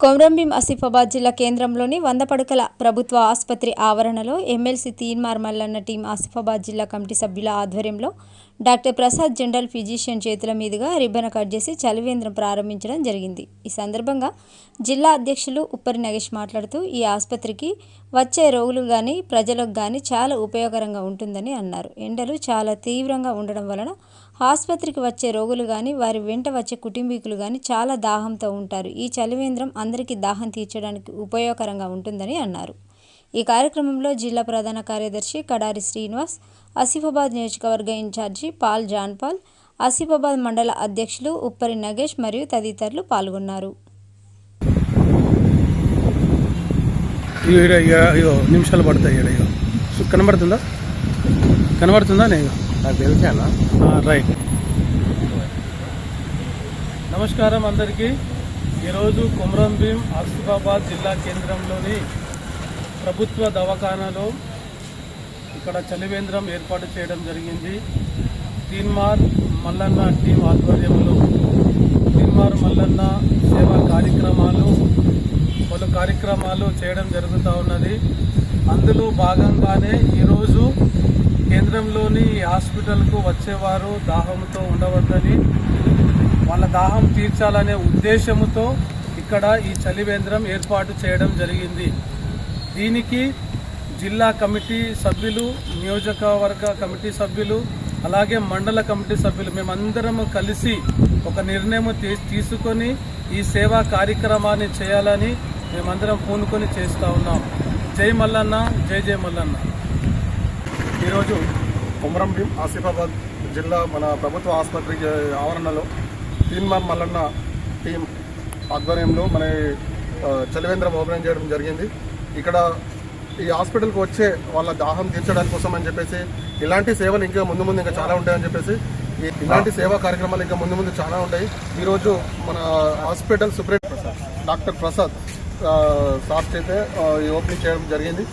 కొమరంభీం ఆసిఫాబాద్ జిల్లా కేంద్రంలోని వంద పడకల ప్రభుత్వ ఆసుపత్రి ఆవరణలో ఎమ్మెల్సీ తీన్మార్ మల్లన్న టీం ఆసిఫాబాద్ జిల్లా కమిటీ సభ్యుల ఆధ్వర్యంలో డాక్టర్ ప్రసాద్ జనరల్ ఫిజిషియన్ చేతుల మీదుగా రిబ్బన్ కట్ చేసి చలివేంద్రం ప్రారంభించడం జరిగింది. ఈ సందర్భంగా జిల్లా అధ్యక్షులు ఉప్పరి నగేష్ మాట్లాడుతూ ఈ ఆసుపత్రికి వచ్చే రోగులు కానీ ప్రజలకు కానీ చాలా ఉపయోగకరంగా ఉంటుందని అన్నారు. ఎండలు చాలా తీవ్రంగా ఉండడం వలన ఆసుపత్రికి వచ్చే రోగులు కానీ వారి వెంట వచ్చే కుటుంబీకులు కానీ చాలా దాహంతో ఉంటారు. ఈ చలివేంద్రం అందరికీ దాహం తీర్చడానికి ఉపయోగకరంగా ఉంటుందని అన్నారు. ఈ కార్యక్రమంలో జిల్లా ప్రధాన కార్యదర్శి కడారి శ్రీనివాస్ ఆసిఫాబాద్ నియోజకవర్గ ఇన్ఛార్జి పాల్ జాన్పాల్ ఆసిఫాబాద్ మండల అధ్యక్షులు ఉప్పరి నగేష్ మరియు తదితరులు పాల్గొన్నారు. నిమిషాలు పడతాయి కనబడుతుందా? కనబడుతుందా నేను నాకు తెలిసానా రైట్. నమస్కారం అందరికీ. ఈరోజు కొమరం భీం ఆసిఫాబాద్ జిల్లా కేంద్రంలోని ప్రభుత్వ దవాఖానాలో ఇక్కడ చలివేంద్రం ఏర్పాటు చేయడం జరిగింది. తీన్మార్ మల్లన్న టీం ఆధ్వర్యంలో తీన్మార్ మల్లన్న సేవా కార్యక్రమాలు పలు కార్యక్రమాలు చేయడం జరుగుతూ ఉన్నది. అందులో భాగంగానే ఈరోజు కేంద్రంలోని ఈ హాస్పిటల్కు వచ్చేవారు దాహంతో ఉండవద్దని వాళ్ళ దాహం తీర్చాలనే ఉద్దేశంతో ఇక్కడ ఈ చలివేంద్రం ఏర్పాటు చేయడం జరిగింది. దీనికి జిల్లా కమిటీ సభ్యులు నియోజకవర్గ కమిటీ సభ్యులు అలాగే మండల కమిటీ సభ్యులు మేమందరము కలిసి ఒక నిర్ణయం తీ- తీసుకొని ఈ సేవా కార్యక్రమాన్ని చేయాలని మేమందరం పూనుకొని చేస్తూ ఉన్నాం. జై మల్లన్న జై జై మల్లన్న. ఈరోజు కుమరం భీం ఆసిఫాబాద్ జిల్లా మన ప్రభుత్వ ఆసుపత్రి ఆవరణలో తీన్మార్ మల్లన్న టీం ఆధ్వర్యంలో మన ఆ, చలివేంద్రం ఓపెన్ చేయడం జరిగింది. ఇక్కడ ఈ హాస్పిటల్కి వచ్చే వాళ్ళ దాహం తీర్చడానికి కోసం అని చెప్పేసి ఇలాంటి సేవలు ఇంకా ముందు ముందు ఇంకా చాలా ఉంటాయని చెప్పేసి ఇలాంటి సేవా కార్యక్రమాలు ఇంకా ముందు ముందు చాలా ఉంటాయి. ఈరోజు మన hospital superintendent doctor Prasad sir చేతే ఆ, ఈ ఓపెనింగ్ చేయడం జరిగింది.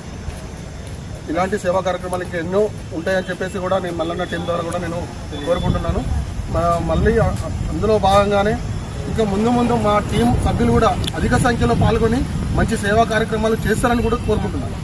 ఇలాంటి సేవా కార్యక్రమాలు ఇంకా ఎన్నో ఉంటాయని చెప్పేసి కూడా నేను మల్లన్న టీం ద్వారా కూడా నేను కోరుకుంటున్నాను. మళ్ళీ అందులో భాగంగానే ఇంకా ముందు ముందు మా టీం సభ్యులు కూడా అధిక సంఖ్యలో పాల్గొని మంచి సేవా కార్యక్రమాలు చేస్తారని కూడా కోరుకుంటున్నాను.